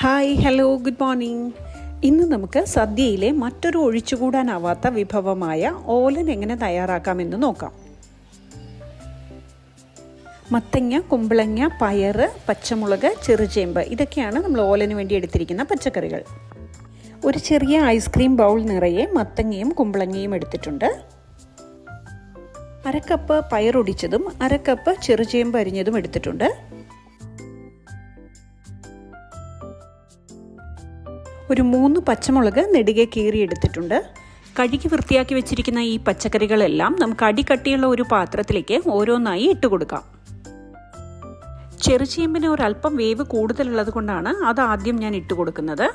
Hi hello good morning ഇന്ന് നമുക്ക് സദ്യയിലെ മറ്റൊരു ഒഴിച്ചുകൂടാനാവാത്ത വിഭവമായ ഓലൻ എങ്ങനെ തയ്യാറാക്കാമെന്ന് നോക്കാം. മത്തങ്ങ കുമ്പളങ്ങ പയറ് പച്ചമുളക് ചെറുചേമ്പ് ഇതൊക്കെയാണ് നമ്മൾ ഓലന് വേണ്ടി എടുത്തിരിക്കുന്ന പച്ചക്കറികൾ. ഒരു ചെറിയ ഐസ്ക്രീം ബൗൾ നിറയെ മത്തങ്ങയും കുമ്പളങ്ങയും എടുത്തിട്ടുണ്ട്. അരക്കപ്പ് പയറൊടിച്ചതും അരക്കപ്പ് ചെറുചേമ്പ് അരിഞ്ഞതും എടുത്തിട്ടുണ്ട്. ഒരു മൂന്ന് പച്ചമുളക് നെടുകെ കീറിയെടുത്തിട്ടുണ്ട് കഴുകി വൃത്തിയാക്കി വെച്ചിരിക്കുന്ന ഈ പച്ചക്കറികളെല്ലാം നമുക്ക് അടിക്കട്ടിയുള്ള ഒരു പാത്രത്തിലേക്ക് ഓരോന്നായി ഇട്ട് കൊടുക്കാം. ചെറുചീമ്പിന് ഒരല്പം വേവ് കൂടുതലുള്ളത് കൊണ്ടാണ് അത് ആദ്യം ഞാൻ ഇട്ട് കൊടുക്കുന്നത്.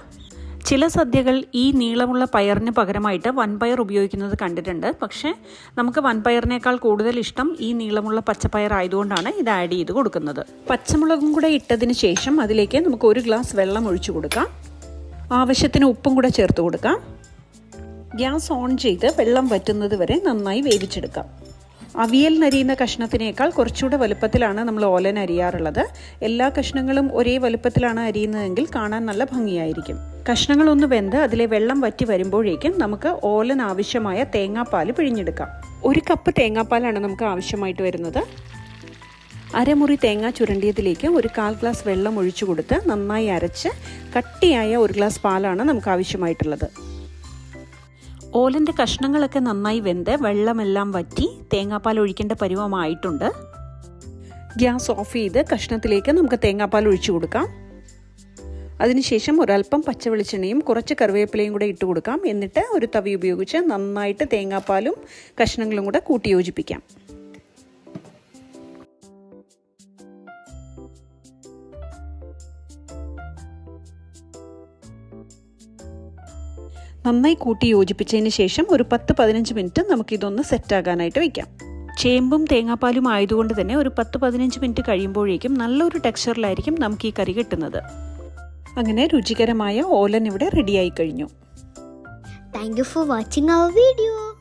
ചില സദ്യകൾ ഈ നീളമുള്ള പയറിന് പകരമായിട്ട് വൻപയർ ഉപയോഗിക്കുന്നത് കണ്ടിട്ടുണ്ട്. പക്ഷേ നമുക്ക് വൻപയറിനേക്കാൾ കൂടുതൽ ഇഷ്ടം ഈ നീളമുള്ള പച്ചപ്പയർ ആയതുകൊണ്ടാണ് ഇത് ആഡ് ചെയ്ത് കൊടുക്കുന്നത്. പച്ചമുളകും കൂടെ ഇട്ടതിന് ശേഷം അതിലേക്ക് നമുക്ക് ഒരു ഗ്ലാസ് വെള്ളം ഒഴിച്ചു കൊടുക്കാം. ആവശ്യത്തിന് ഉപ്പും കൂടെ ചേർത്ത് കൊടുക്കാം. ഗ്യാസ് ഓൺ ചെയ്ത് വെള്ളം വറ്റുന്നത് വരെ നന്നായി വേവിച്ചെടുക്കാം. അവിയൽ നരിയുന്ന കഷ്ണത്തിനേക്കാൾ കുറച്ചുകൂടെ വലുപ്പത്തിലാണ് നമ്മൾ ഓലൻ അരിയാറുള്ളത്. എല്ലാ കഷ്ണങ്ങളും ഒരേ വലുപ്പത്തിലാണ് അരിയുന്നതെങ്കിൽ കാണാൻ നല്ല ഭംഗിയായിരിക്കും. കഷ്ണങ്ങളൊന്ന് വെന്ത് അതിലെ വെള്ളം വറ്റി വരുമ്പോഴേക്കും നമുക്ക് ഓലൻ ആവശ്യമായ തേങ്ങാപ്പാൽ പിഴിഞ്ഞെടുക്കാം. ഒരു കപ്പ് തേങ്ങാപ്പാലാണ് നമുക്ക് ആവശ്യമായിട്ട് വരുന്നത്. അരമുറി തേങ്ങ ചുരണ്ടിയതിലേക്ക് ഒരു കാൽ ഗ്ലാസ് വെള്ളം ഒഴിച്ചു കൊടുത്ത് നന്നായി അരച്ച് കട്ടിയായ ഒരു ഗ്ലാസ് പാലാണ് നമുക്ക് ആവശ്യമായിട്ടുള്ളത്. ഓലന്റെ കഷ്ണങ്ങളൊക്കെ നന്നായി വെന്ത് വെള്ളമെല്ലാം വറ്റി തേങ്ങാപ്പാൽ ഒഴിക്കേണ്ട പരുവമായിട്ടുണ്ട്. ഗ്യാസ് ഓഫ് ചെയ്ത് കഷ്ണത്തിലേക്ക് നമുക്ക് തേങ്ങാപ്പാൽ ഒഴിച്ചു കൊടുക്കാം. അതിനുശേഷം ഒരല്പം പച്ച വെളിച്ചെണ്ണയും കുറച്ച് കറിവേപ്പിലയും കൂടെ ഇട്ട് കൊടുക്കാം. എന്നിട്ട് ഒരു തവി ഉപയോഗിച്ച് നന്നായിട്ട് തേങ്ങാപ്പാലും കഷ്ണങ്ങളും കൂടെ കൂട്ടി യോജിപ്പിക്കാം. നന്നായി കൂട്ടി യോജിപ്പിച്ചതിന് ശേഷം ഒരു പത്ത് പതിനഞ്ച് മിനിറ്റ് നമുക്കിതൊന്ന് സെറ്റാകാനായിട്ട് വയ്ക്കാം ചേമ്പും തേങ്ങാപ്പാലും ആയതുകൊണ്ട് തന്നെ ഒരു പത്ത് പതിനഞ്ച് മിനിറ്റ് കഴിയുമ്പോഴേക്കും നല്ലൊരു ടെക്സ്ചറിലായിരിക്കും നമുക്ക് ഈ കറി കിട്ടുന്നത്. അങ്ങനെ രുചികരമായ ഓലൻ ഇവിടെ റെഡിയായി കഴിഞ്ഞു. Thank you for watching our video.